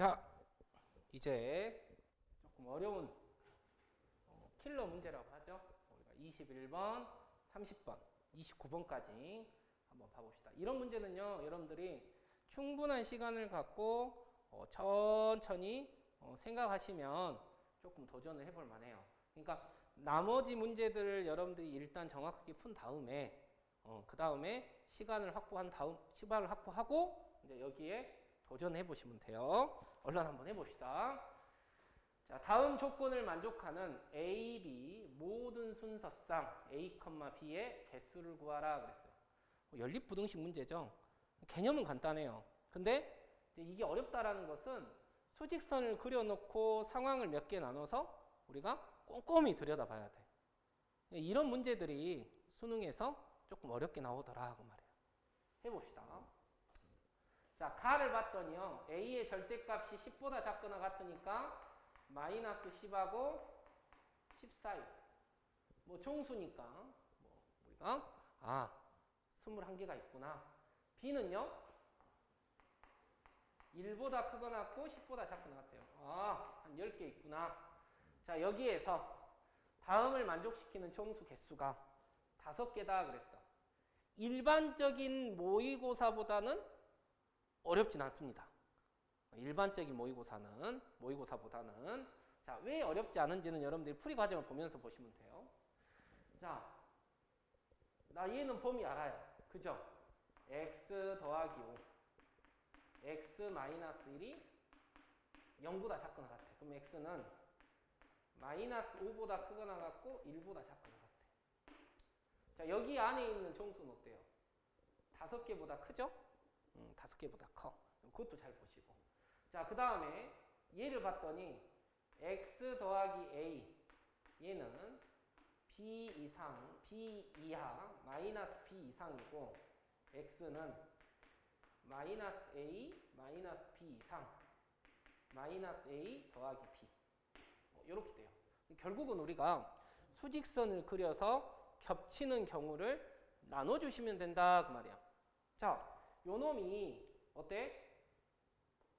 자, 이제 조금 어려운 어, 킬러 문제라고 하죠. 우리가 21번, 30번, 29번까지 한번 봐봅시다. 이런 문제는요, 여러분들이 충분한 시간을 갖고 어, 천천히 어, 생각하시면 조금 도전을 해볼 만해요. 그러니까 나머지 문제들을 여러분들이 일단 정확하게 푼 다음에 어, 그 다음에 시간을 확보한 다음 시간을 확보하고 이제 여기에 도전해 보시면 돼요. 얼른 한번 해봅시다. 자, 다음 조건을 만족하는 A, B 모든 순서상 A, B의 개수를 구하라 그랬어요. 뭐 연립부등식 문제죠. 개념은 간단해요. 근데 이게 어렵다라는 것은 수직선을 그려놓고 상황을 몇 개 나눠서 우리가 꼼꼼히 들여다봐야 돼. 이런 문제들이 수능에서 조금 어렵게 나오더라 그 말이에요. 해봅시다. 자, 가를 봤더니요. A의 절대값이 10보다 작거나 같으니까 마이너스 10하고 10 사이. 뭐 정수니까 뭐 우리가 아 21개가 있구나. B는요. 1보다 크거나 같고 10보다 작거나 같대요. 아, 한 10개 있구나. 자, 여기에서 다음을 만족시키는 정수 개수가 5개다 그랬어. 일반적인 모의고사보다는 어렵진 않습니다. 일반적인 모의고사는 모의고사보다는 자, 왜 어렵지 않은지는 여러분들이 풀이 과정을 보면서 보시면 돼요. 자, 나 얘는 범위 알아요. 그죠? x 더하기 5 x 마이너스 1이 0보다 작거나 같아. 그럼 x는 마이너스 5보다 크거나 같고 1보다 작거나 같아. 자, 여기 안에 있는 정수는 어때요? 다섯 개보다 크죠? 음, 다섯 개보다 커. 그것도 잘 보시고. 자, 그 다음에 얘를 봤더니 x 더하기 a 얘는 b 이상, b 이하, 마이너스 b 이상이고 x는 마이너스 a, 마이너스 b 이상, 마이너스 a 더하기 b 뭐 이렇게 돼요. 결국은 우리가 수직선을 그려서 겹치는 경우를 나눠주시면 된다 그 말이야. 자, 요 놈이 어때?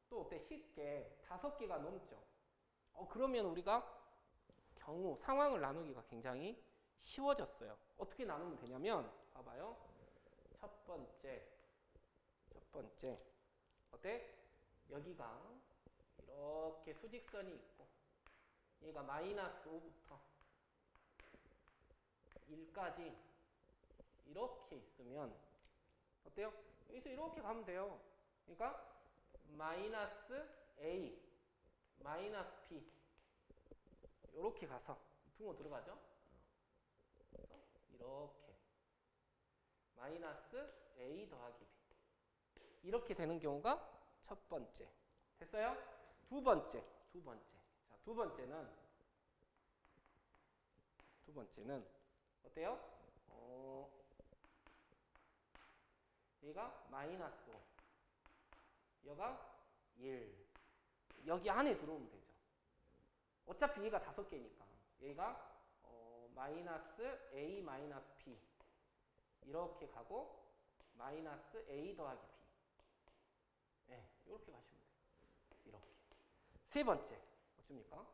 또 어때? 쉽게 다섯 개가 넘죠. 어 그러면 우리가 경우 상황을 나누기가 굉장히 쉬워졌어요. 어떻게 나누면 되냐면 봐봐요. 첫 번째 첫 번째 어때? 여기가 이렇게 수직선이 있고 얘가 마이너스 5부터 1까지 이렇게 있으면 어때요? 여기서 이렇게 가면 돼요. 그러니까 마이너스 A, 마이너스 B 이렇게 가서 둥어 들어가죠? 이렇게 마이너스 A 더하기 B 이렇게 되는 경우가 첫 번째 됐어요? 두 번째 두 번째 자 두 번째는 두 번째는 어때요? 어, 얘가 마이너스 5 여가 1 여기 안에 들어오면 되죠. 어차피 얘가 다섯 개니까. 얘가 어, 마이너스 a 마이너스 b 이렇게 가고 마이너스 a 더하기 b 네, 이렇게 가시면 돼요. 이렇게. 세 번째. 어쩝니까?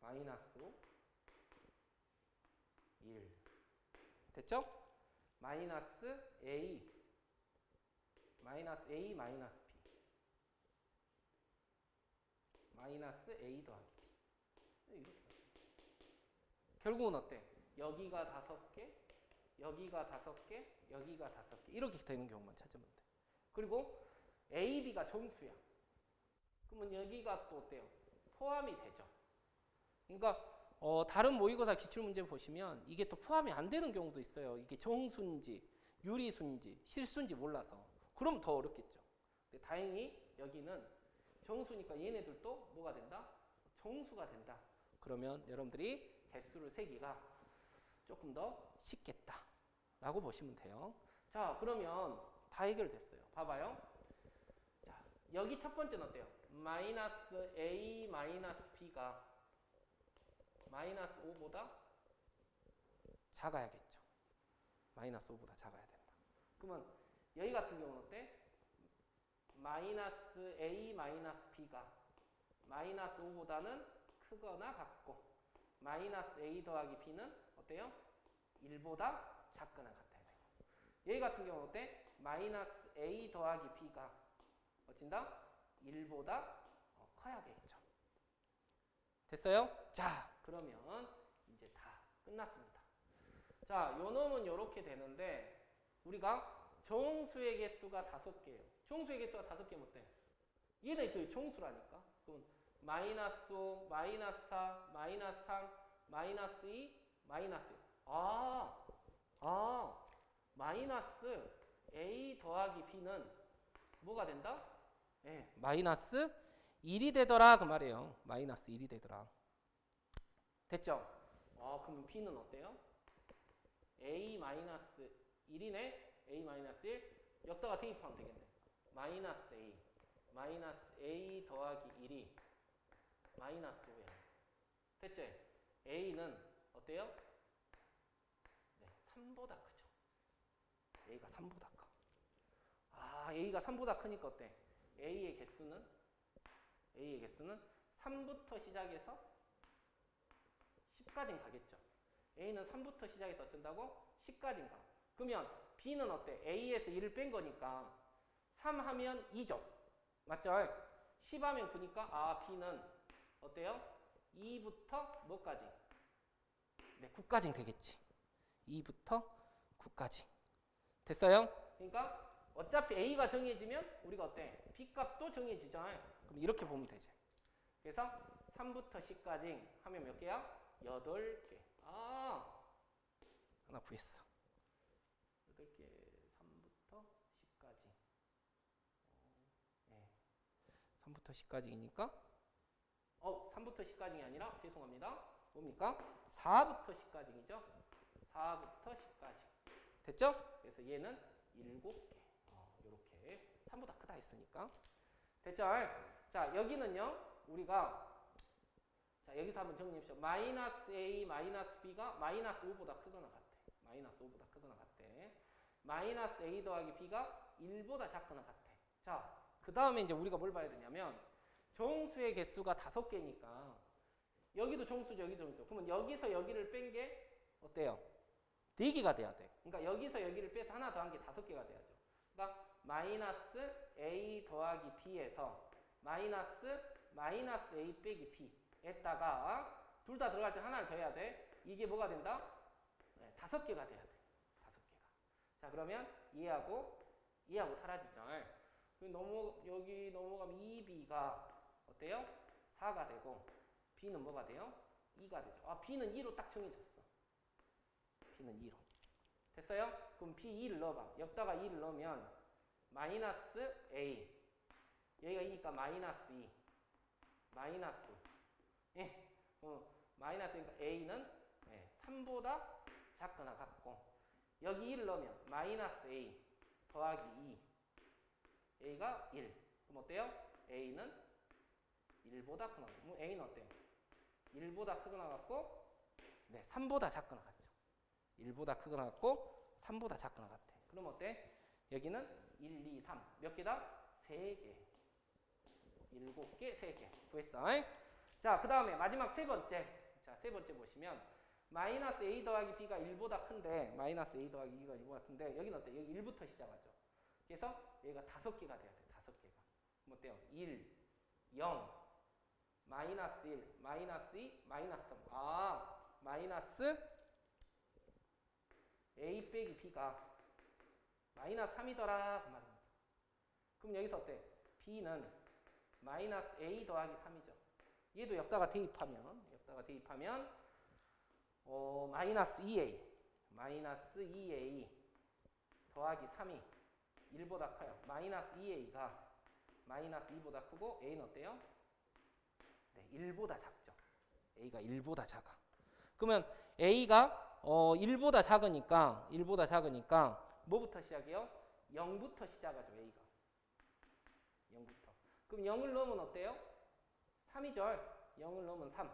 마이너스 5 1 됐죠? 마이너스 a 마이너스 a 마이너스 b 마이너스 a 더하기 b 네, 이렇게 결국은 어때? 여기가 다섯 개, 여기가 다섯 개, 여기가 다섯 개 이렇게 되는 경우만 찾으면 돼. 그리고 a, b가 정수야. 그러면 여기가 또 어때요? 포함이 되죠. 그러니까 어, 다른 모의고사 기출문제 보시면 이게 또 포함이 안 되는 경우도 있어요. 이게 정수인지 유리수인지 실수인지 몰라서. 그럼 더 어렵겠죠. 근데 다행히 여기는 정수니까 얘네들도 뭐가 된다? 정수가 된다. 그러면 여러분들이 개수를 세기가 조금 더 쉽겠다. 라고 보시면 돼요. 자, 그러면 다 해결됐어요. 봐봐요. 자, 여기 첫 번째는 어때요? 마이너스 A 마이너스 B가 마이너스 5보다 작아야겠죠. 마이너스 5보다 작아야 된다. 그러면 여기 같은 경우는 어때? 마이너스 A 마이너스 B가 마이너스 5보다는 크거나 같고 마이너스 A 더하기 B는 어때요? 1보다 작거나 같아야 되고 여기 같은 경우는 어때? 마이너스 A 더하기 B가 어찐다? 1보다 어, 커야 되겠죠. 됐어요? 자, 그러면 이제 다 끝났습니다. 자, 요 놈은 요렇게 되는데 우리가 정수의 개수가 다섯 개예요. 정수의 개수가 다섯 개면 어때? 얘네 그 정수라니까. 그럼 마이너스 5, 마이너스 4, 마이너스 3, 마이너스 2, 마이너스 1. 아, 아, 마이너스 A 더하기 B는 뭐가 된다? 예, 마이너스 1이 되더라 그 말이에요. 마이너스 1이 되더라. 됐죠? 아, 그럼 B는 어때요? A 마이너스 1이네. A 마이너스 1. 여기다가 대입하면 되겠네. 마이너스 A. 마이너스 A 더하기 1이 마이너스 5야. 됐지? A는 어때요? 네, 3보다 크죠. A가 3보다 커. 아, A가 3보다 크니까 어때? A의 개수는 A의 개수는 3부터 시작해서 10까지 가겠죠. A는 3부터 시작해서 어쩐다고? 10까지 가. 그러면 B는 어때? A에서 1을 뺀 거니까 3 하면 2죠. 맞죠? 10 하면 9니까 아 B는 어때요? 2부터 뭐까지? 네, 9까지 되겠지. 2부터 9까지. 됐어요? 그러니까 어차피 A가 정해지면 우리가 어때? B 값도 정해지죠. 그럼 이렇게 보면 되지. 그래서 3부터 10까지 하면 몇 개야? 8개. 아, 하나 구했어. 8개, 3부터 10까지. 어, 네. 3부터 10까지니까 어, 3부터 10까지가 아니라 죄송합니다. 뭡니까? 4부터 10까지이죠. 4부터 10까지. 됐죠? 그래서 얘는 7개. 어, 요렇게 3보다 크다 했으니까. 됐죠? 자, 여기는요. 우리가 자, 여기서 한번 정리해 봅시다. 마이너스 A, 마이너스 B가 마이너스 5보다 크거나 같대. 마이너스 5보다 크거나 같대. 마이너스 A 더하기 B가 1보다 작거나 같대. 자, 그 다음에 이제 우리가 뭘 봐야 되냐면 정수의 개수가 다섯 개니까 여기도 정수죠, 여기도 정수. 그러면 여기서 여기를 뺀 게 어때요? 네 개가 돼야 돼. 그러니까 여기서 여기를 빼서 하나 더한 게 다섯 개가 돼야죠. 그러니까 마이너스 A 더하기 B에서 마이너스 마이너스 A 빼기 B 에다가 둘 다 들어갈 때 하나를 더 해야 돼. 이게 뭐가 된다? 네, 다섯 개가 돼야 돼. 다섯 개가. 자 그러면 얘하고 얘하고 사라지죠. 넘어 여기 넘어가면 2B가 어때요? 4가 되고 B는 뭐가 돼요? 2가 되죠. 아 B는 2로 딱 정해졌어. B는 2로. 됐어요? 그럼 B2를 넣어봐. 여기다가 2를 넣으면 마이너스 A 여기가 2니까 마이너스 2 마이너스 예, 어, 마이너스니까 A는 예, 3보다 작거나 같고 여기 1을 넣으면 마이너스 A 더하기 2 A가 1 그럼 어때요? A는 1보다 크거나 그럼 A는 어때요? 1보다 크거나 같고 네, 3보다 작거나 같죠? 1보다 크거나 같고 3보다 작거나 같아. 그럼 어때? 여기는 1, 2, 3 몇 개다? 3개. 7개, 3개. 구했어 자, 그 다음에 마지막 세 번째. 자, 세 번째 보시면 마이너스 a 더하기 b가 1보다 큰데 마이너스 a 더하기 2가 1보다 큰데 여기는 어때? 여기 1부터 시작하죠. 그래서 얘가 다섯 개가 돼야 돼. 다섯 개가. 그럼 어때요? 1, 0, 마이너스 1, 마이너스 2, 마이너스 3. 아, 마이너스 a 빼기 b가 마이너스 3이더라 그 말입니다. 그럼 여기서 어때? b는 마이너스 a 더하기 3이죠. 얘도 여기다가 대입하면 여기다가 대입하면 어, 마이너스 2a 마이너스 2a 더하기 3이 1보다 커요. 마이너스 2a가 마이너스 2보다 크고 a는 어때요? 네, 1보다 작죠. a가 1보다 작아. 그러면 a가 어, 1보다 작으니까 1보다 작으니까 뭐부터 시작해요? 0부터 시작하죠. a가 0부터. 그럼 0을 넣으면 어때요? 3이죠. 0을 넣으면 3.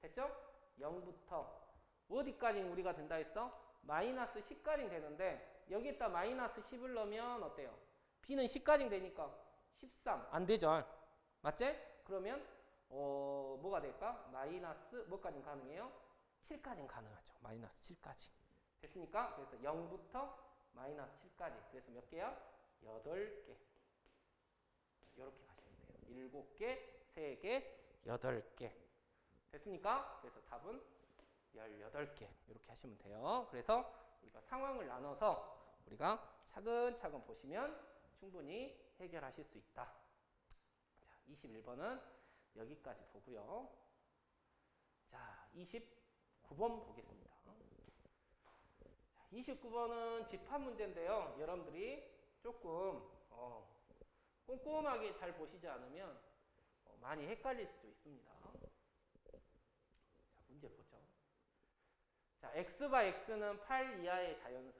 됐죠? 0부터 어디까지 우리가 된다 했어? 마이너스 10까지 되는데 여기에다 마이너스 10을 넣으면 어때요? B는 10까지 되니까 13. 안 되죠? 맞지? 그러면 어, 뭐가 될까? 마이너스 뭐까지 가능해요? 7까지 가능하죠. 마이너스 7까지. 됐습니까? 그래서 0부터 마이너스 7까지. 그래서 몇 개야? 8개. 이렇게 가시면 돼요. 7개, 3개, 8개. 됐습니까? 그래서 답은 18개. 이렇게 하시면 돼요. 그래서 우리가 상황을 나눠서 우리가 차근차근 보시면 충분히 해결하실 수 있다. 자, 21번은 여기까지 보고요. 자, 29번 보겠습니다. 자, 29번은 집합 문제인데요. 여러분들이 조금 어, 꼼꼼하게 잘 보시지 않으면 어, 많이 헷갈릴 수도 있습니다. 자, 문제 보죠. 자, x바 x는 8 이하의 자연수,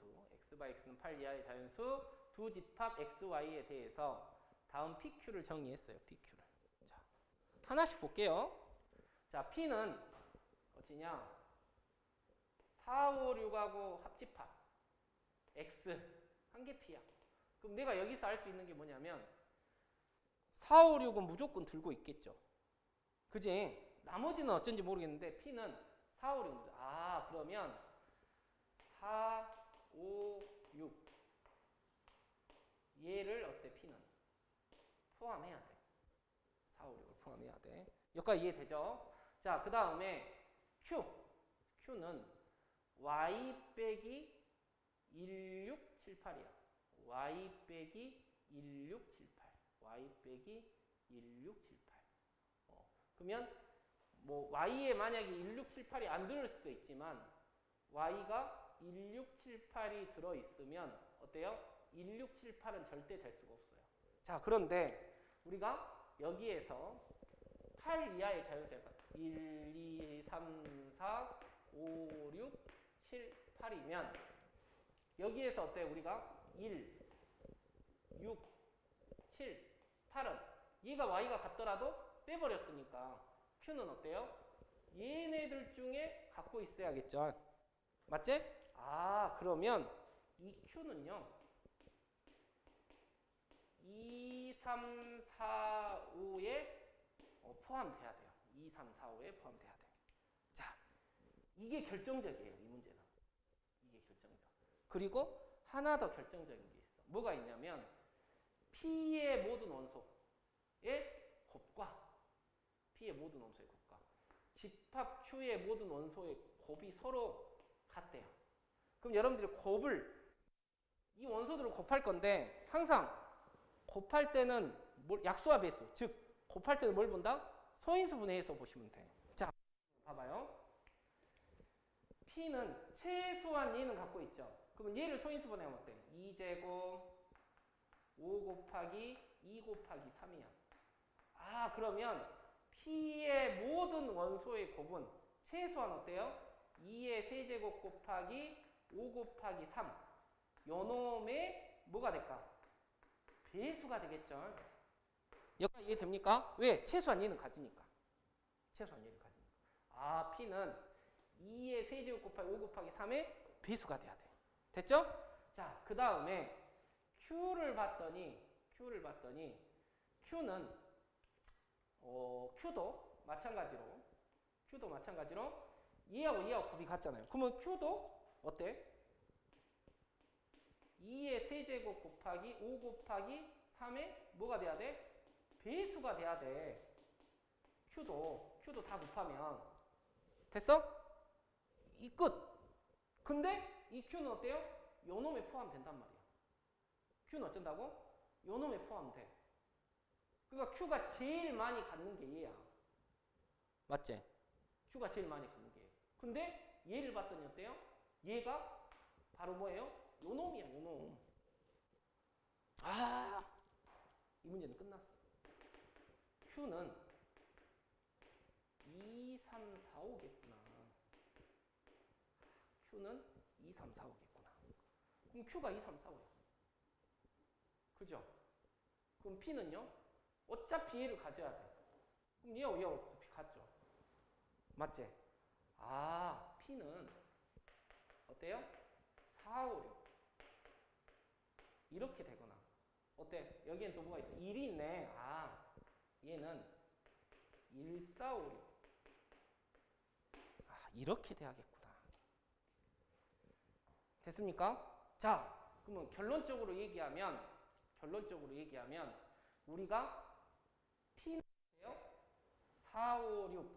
x바 x는 8 이하의 자연수, 두 집합 xy에 대해서 다음 pq를 정의했어요. pq를. 자, 하나씩 볼게요. 자, p는 어찌냐? 4, 5, 6하고 합집합 x 한 개 p야. 그럼 내가 여기서 알 수 있는 게 뭐냐면 4, 5, 6은 무조건 들고 있겠죠. 그지? 나머지는 어쩐지 모르겠는데 p는 4, 5, 6. 아, 그러면 4, 5, 6. 얘를 어때, p는? 포함해야 돼. 4, 5, 6을 포함해야 돼. 여기까지 이해되죠? 자, 그 다음에 q. q는 y 빼기 1678이야. y 빼기 1678. Y 빼기 1678. 어, 그러면 뭐 y에 만약에 1678이 안 들을 수도 있지만 y가 1678이 들어 있으면 어때요? 1678은 절대 될 수가 없어요. 자, 그런데 우리가 여기에서 8 이하의 자연수가 1, 2, 3, 4, 5, 6, 7, 8이면 여기에서 어때? 우리가 1, 6, 7, 8은 얘가 y가 같더라도 빼버렸으니까 q는 어때요? 얘네들 중에 갖고 있어야겠죠. 맞지? 아, 그러면 이 q는요. 2, 3, 4, 5에 포함돼야 돼요. 2, 3, 4, 5에 포함돼야 돼요. 자, 이게 결정적이에요. 이 문제는. 이게 결정적. 그리고 하나 더 결정적인 게 있어. 뭐가 있냐면 P의 모든 원소의 곱과 P의 모든 원소의 곱과 집합 Q의 모든 원소의 곱이 서로 같대요. 그럼 여러분들이 곱을 이 원소들을 곱할 건데 항상 곱할 때는 뭘- 약수와 배수, 즉 곱할 때는 뭘 본다? 소인수 분해해서 보시면 돼. 자, 봐봐요. P는 최소한 얘는 갖고 있죠. 그러면 얘를 소인수 분해하면 어때? 2제곱 5 곱하기 2 곱하기 3이야. 아, 그러면 P의 모든 원소의 곱은 최소한 어때요? 2의 세제곱 곱하기 5 곱하기 3. 요놈의 뭐가 될까? 배수가 되겠죠. 여기까지 이해됩니까? 왜? 최소한 얘는 가지니까. 최소한 얘를 가지니까. 아, P는 2의 세제곱 곱하기 5 곱하기 3의 배수가 돼야 돼. 됐죠? 자, 그 다음에 Q를 봤더니 Q를 봤더니 Q는 어, Q도 마찬가지로 Q도 마찬가지로 얘하고 얘하고 곱이 같잖아요. 그러면 Q도 어때? 2의 세제곱 곱하기 5 곱하기 3의 뭐가 돼야 돼? 배수가 돼야 돼. Q도 Q도 다 곱하면 됐어? 이 끝. 근데 이 Q는 어때요? 요놈에 포함된단 말이야. Q는 어쩐다고? 요놈에 포함돼. 그러니까 Q가 제일 많이 갖는 게 얘야. 맞지? Q가 제일 많이 갖는 게 얘. 근데 얘를 봤더니 어때요? 얘가 바로 뭐예요? 요놈이야, 요놈. 아, 이 문제는 끝났어. Q는 2, 3, 4, 5겠구나. Q는 2, 3, 4, 5겠구나. 그럼 Q가 2, 3, 4, 5야. 그죠? 그럼 P는요? 어차피 얘를 가져야 돼. 그럼 얘하고 얘하고 곱이 같죠? 맞지? 아, P는 어때요? 4, 5, 6. 이렇게 되거나 어때? 여기엔 또 뭐가 있어? 1이 있네. 아, 얘는 1, 4, 5, 6. 아, 이렇게 돼야겠구나. 됐습니까? 자, 그러면 결론적으로 얘기하면 결론적으로 얘기하면 우리가 P는 4, 5,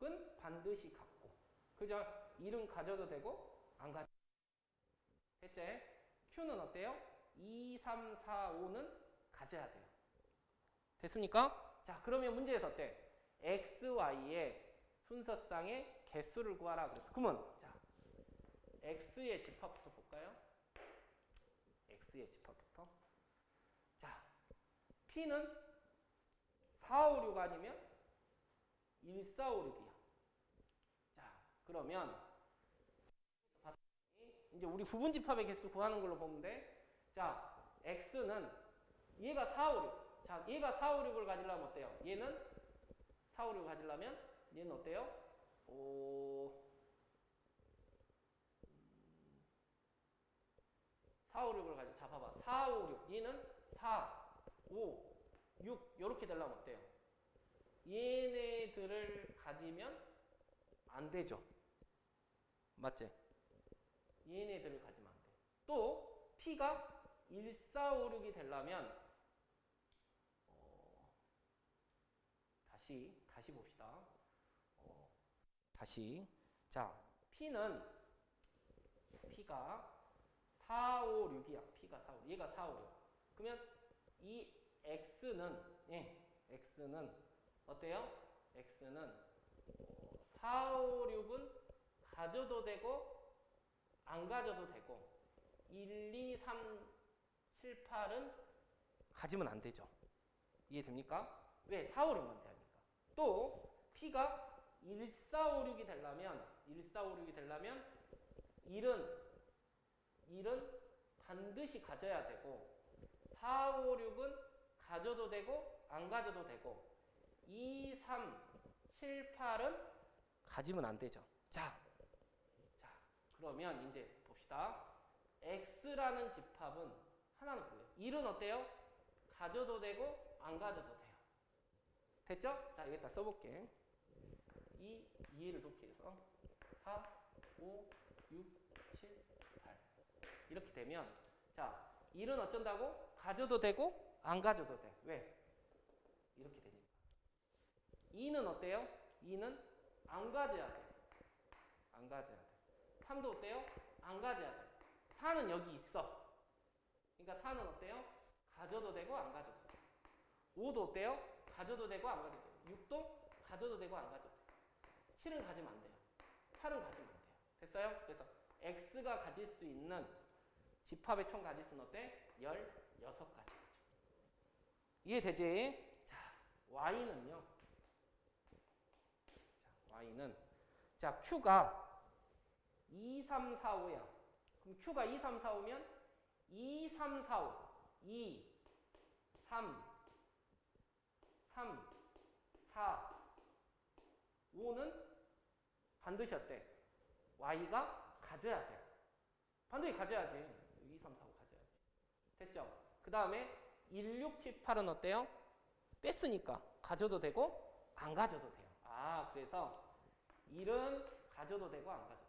6은 반드시 갖고 그죠? 1은 가져도 되고 안 가져도 됐지? Q는 어때요? 2, 3, 4, 5는 가져야 돼요. 됐습니까? 자, 그러면 문제에서 어때? X, Y의 순서상의 개수를 구하라 그랬어. 그러면 자, X의 집합부터 볼까요? X의 집합부터. 자, P는 4, 5, 6 아니면 1, 4, 5, 6이야. 자, 그러면 이제 우리 부분 집합의 개수 구하는 걸로 보면 돼. 자, x는 얘가 4, 5, 6. 자, 얘가 4, 5, 6을 가지려면 어때요? 얘는 4, 5, 6을 가지려면 얘는 어때요? 오, 4, 5, 6을 가지. 자, 봐봐. 4, 5, 6. 얘는 4, 5, 6. 이렇게 되려면 어때요? 얘네들을 가지면 안 되죠. 맞지? 얘네들을 가지면 안 돼. 또 P가 1, 4, 5, 6이 되려면 어, 다시 다시 봅시다. 어, 다시 자 P는 P가 4, 5, 6이야. P가 4, 5, 얘가 4, 5, 6. 그러면 이 X는 예, X는 어때요? X는 어, 4, 5, 6은 가져도 되고 안 가져도 되고 1, 2, 3, 7, 8은 가지면 안 되죠. 이해됩니까? 왜? 4, 5, 6만 돼야 하니까. 또 P가 1, 4, 5, 6이 되려면 1, 4, 5, 6이 되려면 1은 1은 반드시 가져야 되고 4, 5, 6은 가져도 되고 안 가져도 되고 2, 3, 7, 8은 가지면 안 되죠. 자, 자, 그러면 이제 봅시다. X라는 집합은 하나는 뭐예요? 1은 어때요? 가져도 되고 안 가져도 돼요. 됐죠? 자, 여기다 써볼게. 2, 2를 돕기 위해서 4, 5, 6, 7, 8 이렇게 되면 자, 1은 어쩐다고? 가져도 되고 안 가져도 돼. 왜? 이렇게 되니까. 2는 어때요? 2는 안 가져야 돼. 안 가져야 돼. 3도 어때요? 안 가져야 돼. 4는 여기 있어. 그러니까 4는 어때요? 가져도 되고 안 가져도 돼. 5도 어때요? 가져도 되고 안 가져도 돼. 6도 가져도 되고 안 가져도 돼. 7은 가지면 안 돼요. 8은 가지면 안 돼요. 됐어요? 그래서 X가 가질 수 있는 집합의 총 가지수는 어때? 16가지. 이해되지? 자, Y는요. 자, Y는 자, Q가 2, 3, 4, 5야. 그럼 Q가 2, 3, 4, 5면 2, 3, 4, 5. 2, 3, 3, 4, 5는 반드시 어때? Y가 가져야 돼. 반드시 가져야지. 2, 3, 4, 5 가져야지. 됐죠? 그 다음에 1, 6, 7, 8은 어때요? 뺐으니까 가져도 되고 안 가져도 돼요. 아, 그래서 1은 가져도 되고 안 가져도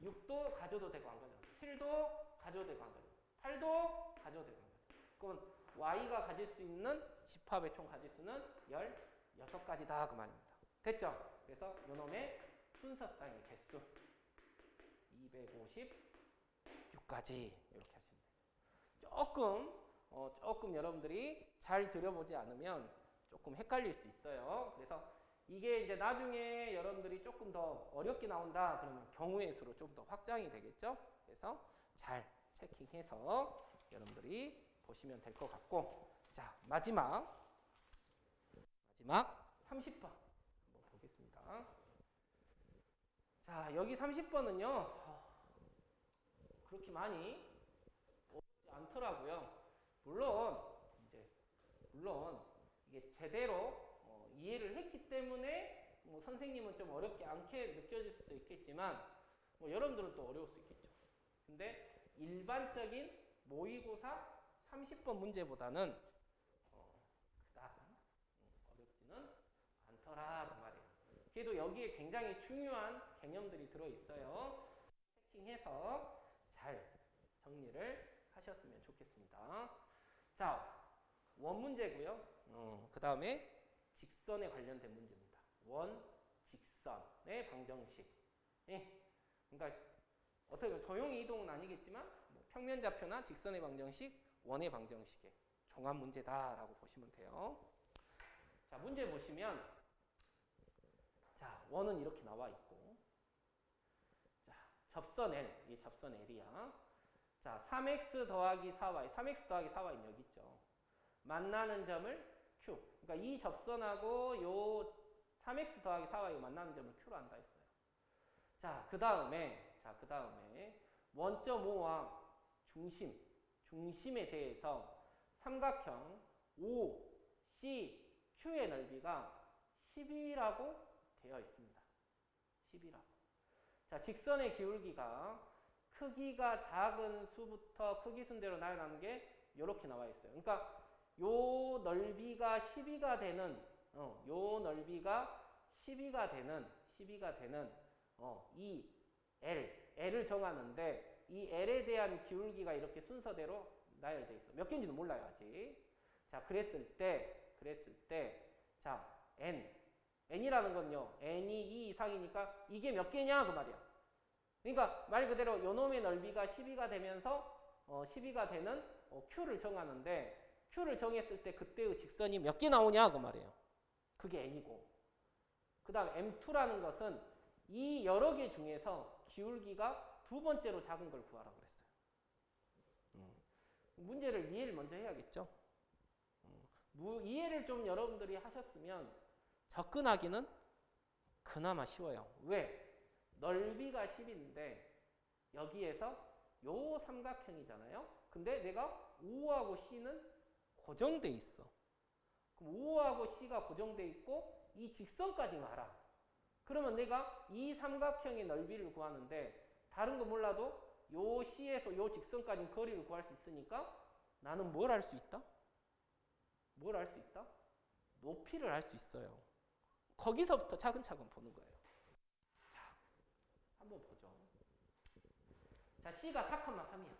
되고 6도 가져도 되고 안 가져도 되고 7도 가져도 되고 안 가져도 되고 8도 가져도 되고 안 가져도 되고 그건 Y가 가질 수 있는 집합의 총 가지수는 16가지다 그 말입니다. 됐죠? 그래서 요놈의 순서쌍의 개수 256가지 이렇게 돼요. 조금 어, 조금 여러분들이 잘 들여보지 않으면 조금 헷갈릴 수 있어요. 그래서 이게 이제 나중에 여러분들이 조금 더 어렵게 나온다 그러면 경우의 수로 좀 더 확장이 되겠죠. 그래서 잘 체킹해서 여러분들이 보시면 될 것 같고 자 마지막 마지막 30번 한번 보겠습니다. 자 여기 30번은요 그렇게 많이 않더라고요. 물론 이제 물론 이게 제대로 어, 이해를 했기 때문에 뭐 선생님은 좀 어렵게 않게 느껴질 수도 있겠지만 뭐 여러분들은 또 어려울 수 있겠죠. 근데 일반적인 모의고사 30번 문제보다는 어, 음, 어렵지는 않더라 그 말이에요. 그래도 여기에 굉장히 중요한 개념들이 들어 있어요. 체킹해서 잘 정리를 하셨으면 좋겠습니다. 자, 원 문제고요. 어, 그 다음에 직선에 관련된 문제입니다. 원, 직선의 방정식. 예. 그러니까 어떻게 보면 도형의 이동은 아니겠지만 뭐 평면 좌표나 직선의 방정식, 원의 방정식의 종합 문제다라고 보시면 돼요. 자, 문제 보시면 자, 원은 이렇게 나와 있고 자, 접선 L, 이 접선 L이야. 자, 3x 더하기 4y, 3x 더하기 4y 여기 있죠. 만나는 점을 Q. 그러니까 이 접선하고 요 3x 더하기 4y 만나는 점을 Q로 한다 했어요. 자, 그 다음에, 자, 그 다음에 원점 O와 중심, 중심에 대해서 삼각형 O, C, Q의 넓이가 10이라고 되어 있습니다. 10이라고. 자, 직선의 기울기가 크기가 작은 수부터 크기 순대로 나열하는 게 이렇게 나와 있어요. 그러니까 요 넓이가 12가 되는 어, 요 넓이가 12가 되는 12가 되는 어, 이 L, L을 정하는데 이 L에 대한 기울기가 이렇게 순서대로 나열돼 있어. 몇 개인지는 몰라요, 아직. 자, 그랬을 때 그랬을 때 자, N N이라는 건요. N이 2 이상이니까 이게 몇 개냐 그 말이야. 그러니까 말 그대로 요 놈의 넓이가 12가 되면서 어, 12가 되는 어, Q를 정하는데 Q를 정했을 때 그때의 직선이 몇 개 나오냐 그 말이에요. 그게 N이고. 그 다음 M2라는 것은 이 여러 개 중에서 기울기가 두 번째로 작은 걸 구하라고 그랬어요. 음. 문제를 이해를 먼저 해야겠죠. 음. 무, 이해를 좀 여러분들이 하셨으면 접근하기는 그나마 쉬워요. 왜? 넓이가 10인데 여기에서 요 삼각형이잖아요. 근데 내가 O하고 C는 고정돼 있어. 그럼 O하고 C가 고정돼 있고 이 직선까지는 알아. 그러면 내가 이 삼각형의 넓이를 구하는데 다른 거 몰라도 요 C에서 요 직선까지 거리를 구할 수 있으니까 나는 뭘 할 수 있다? 뭘 할 수 있다? 높이를 할수 있어요. 거기서부터 차근차근 보는 거예요. 자, 한번 보죠. 자, C가 4,3이야.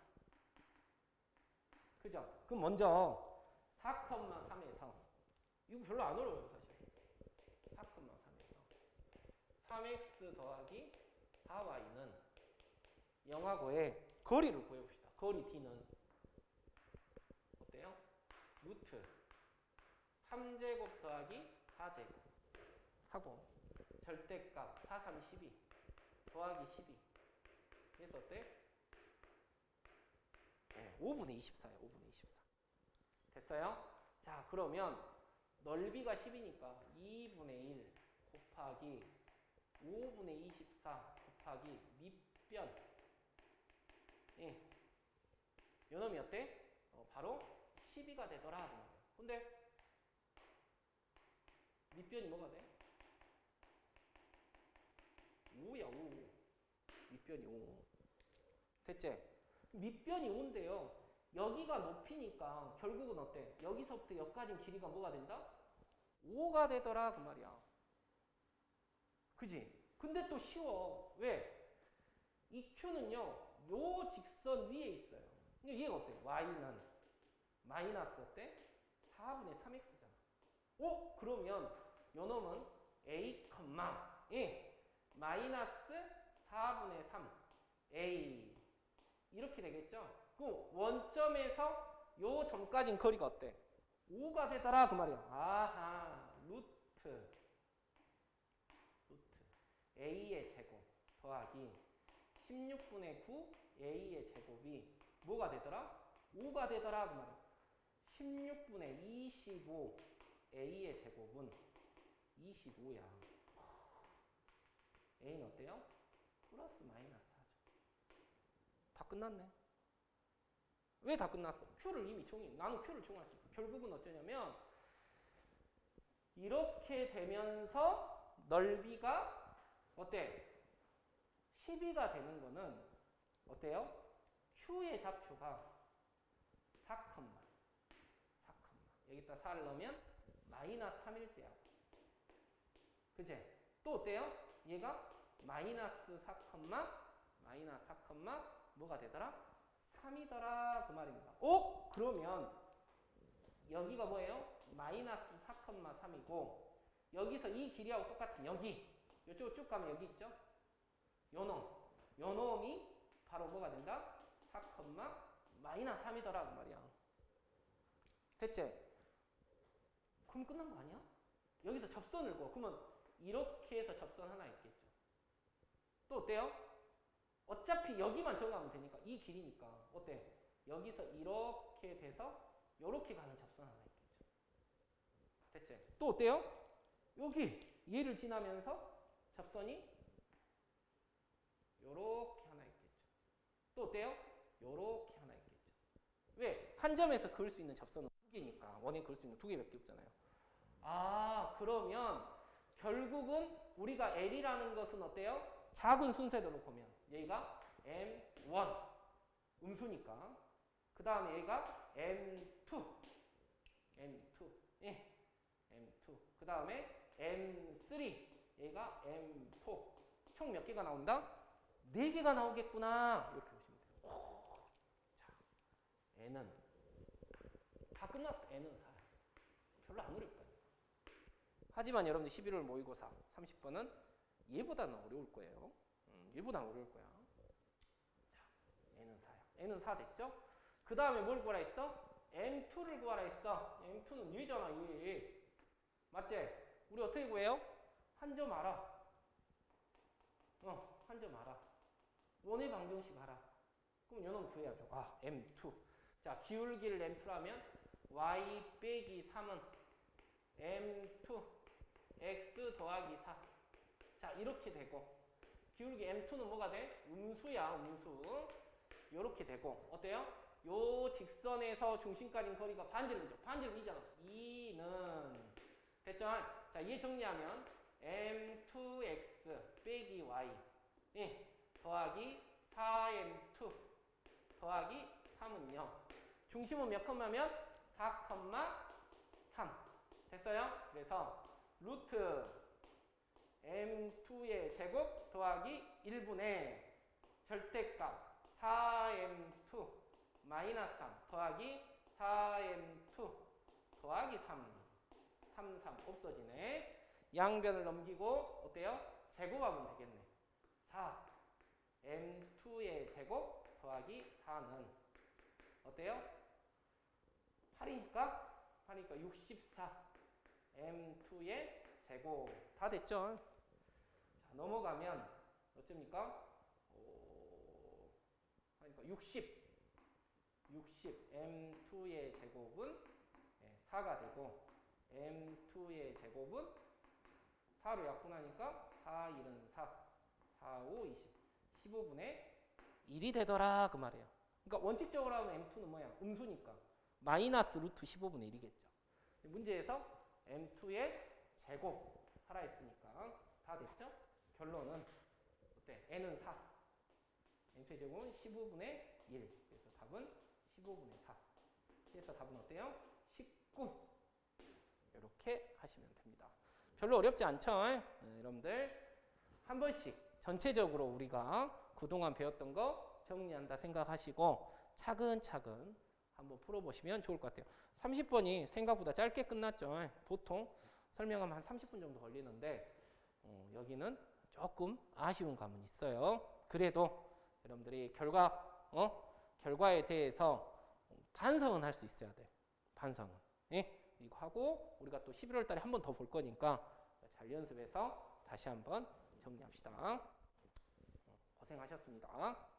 그죠? 그럼 먼저 4,3에서 이거 별로 안 어려워요, 사실. 4,3에서 3x 더하기 4y는 영하고의 거리를 구해봅시다. 거리 d는 어때요? 루트 3제곱 더하기 4제곱 하고 절대값 4, 3, 12 더하기 12 그래서 어때? 네, 5분의 24야 5분의 24 됐어요? 자 그러면 넓이가 10이니까 2분의 1 곱하기 5분의 24 곱하기 밑변 예. 요 놈이 어때? 어, 바로 12가 되더라 그. 근데 밑변이 뭐가 돼? 5야 5 밑변이 5 됐지? 밑변이 5인데요 여기가 높이니까 결국은 어때? 여기서부터 여기까지 길이가 뭐가 된다? 5가 되더라 그 말이야 그지? 근데 또 쉬워 왜? 이 Q는요 요 직선 위에 있어요 근데 얘가 어때? Y는 마이너스 어때? 4분의 3x잖아 어? 그러면 요 놈은 A, 예. 마이너스 4분의 3 A 이렇게 되겠죠? 그럼 원점에서 요 점까진 거리가 어때? 5가 되더라 그 말이야. 아하 루트 루트 A의 제곱 더하기 16분의 9 A의 제곱이 뭐가 되더라? 5가 되더라 그 말이야. 16분의 25 A의 제곱은 25야. A는 어때요? 플러스 마이너스 끝났네. 왜 다 끝났어? Q를 이미 정의. 나는 Q를 정할 수 있어. 결국은 어쩌냐면 이렇게 되면서 넓이가 어때? 12가 되는 거는 어때요? Q의 좌표가 여기다 4를 넣으면 마이너스 3일 때야. 그제? 또 어때요? 얘가 마이너스 4, 마이너스 4, 뭐가 되더라? 3이더라 그 말입니다. 오? 그러면 여기가 뭐예요? 마이너스 4, 3이고 여기서 이 길이하고 똑같은 여기 이쪽으로 쭉 가면 여기 있죠? 요놈 요놈이 바로 뭐가 된다? 4, 마이너스 3이더라 그 말이야. 됐지? 그럼 끝난 거 아니야? 여기서 접선을 그어. 그러면 이렇게 해서 접선 하나 있겠죠. 또 어때요? 어차피 여기만 정하면 되니까 이 길이니까 어때? 여기서 이렇게 돼서 이렇게 가는 접선 하나 있겠죠. 됐지? 또 어때요? 여기 얘를 지나면서 접선이 요렇게 하나 있겠죠. 또 어때요? 요렇게 하나 있겠죠. 왜? 한 점에서 그을 수 있는 접선은 두 개니까 원에 그을 수 있는 두 개밖에 없잖아요. 아 그러면 결국은 우리가 L이라는 것은 어때요? 작은 순서대로 보면 얘가 M1 음수니까 그 다음에 얘가 M2 M2 예 M2 그 다음에 M3 얘가 M4 총 몇 개가 나온다? 네 개가 나오겠구나 이렇게 보시면 돼요. 오, 자, N은 다 끝났어. N은 4. 별로 안 어렵다. 하지만 여러분들 11월 모의고사 30번은 얘보다는 어려울 거예요. 음, 얘보다는 어려울 거야. 자, N은 4야. N은 4 됐죠? 그 다음에 뭘 구하라 했어? M2를 구하라 했어. M2는 얘잖아, 얘. 맞지? 우리 어떻게 구해요? 한 점 알아. 어, 한 점 알아. 원의 방정식 알아. 그럼 요놈 구해야죠. 아, M2. 자, 기울기를 M2라면 y 빼기 3은 M2 x 더하기 4. 자, 이렇게 되고 기울기 M2는 뭐가 돼? 음수야, 음수. 요렇게 되고 어때요? 요 직선에서 중심까지 거리가 반지름이죠. 반지름 이잖아. 2는 됐죠? 자, 얘 정리하면 M2x 빼기 y 예, 더하기 4M2 더하기 3은 0. 중심은 몇 컴마면 4,3 됐어요? 그래서 루트 m2의 제곱 더하기 1분의 절대값 4m2 마이너스 3 더하기 4m2 더하기 3 3, 3 없어지네. 양변을 넘기고 어때요? 제곱하면 되겠네. 4 m2의 제곱 더하기 4는. 어때요? 8이니까? 8이니까 64 m2의 제곱. 다 됐죠? 자 넘어가면 어쩝니까? 오, 하니까 60 60 m2의 제곱은 4가 되고 m2의 제곱은 4로 약분하니까 4, 1은 4 4, 5, 20 15분의 1이 되더라 그 말이에요 그러니까 원칙적으로 하면 m2는 뭐야? 음수니까 마이너스 루트 15분의 1이겠죠. 문제에서 m2의 제곱 하라 했으니까 다 됐죠? 결론은 어때? n은 4. m2의 제곱은 15분의 1. 그래서 답은 15분의 4. 그래서 답은 어때요? 19. 이렇게 하시면 됩니다. 별로 어렵지 않죠? 네, 여러분들 한 번씩 전체적으로 우리가 그동안 배웠던 거 정리한다 생각하시고 차근차근 한번 풀어보시면 좋을 것 같아요. 30번이 생각보다 짧게 끝났죠. 보통 설명하면 한 30분 정도 걸리는데 어, 여기는 조금 아쉬운 감은 있어요. 그래도 여러분들이 결과 어? 결과에 대해서 반성은 할 수 있어야 돼. 반성은. 예? 이거 하고 우리가 또 11월 달에 한 번 더 볼 거니까 잘 연습해서 다시 한번 정리합시다. 어, 고생하셨습니다.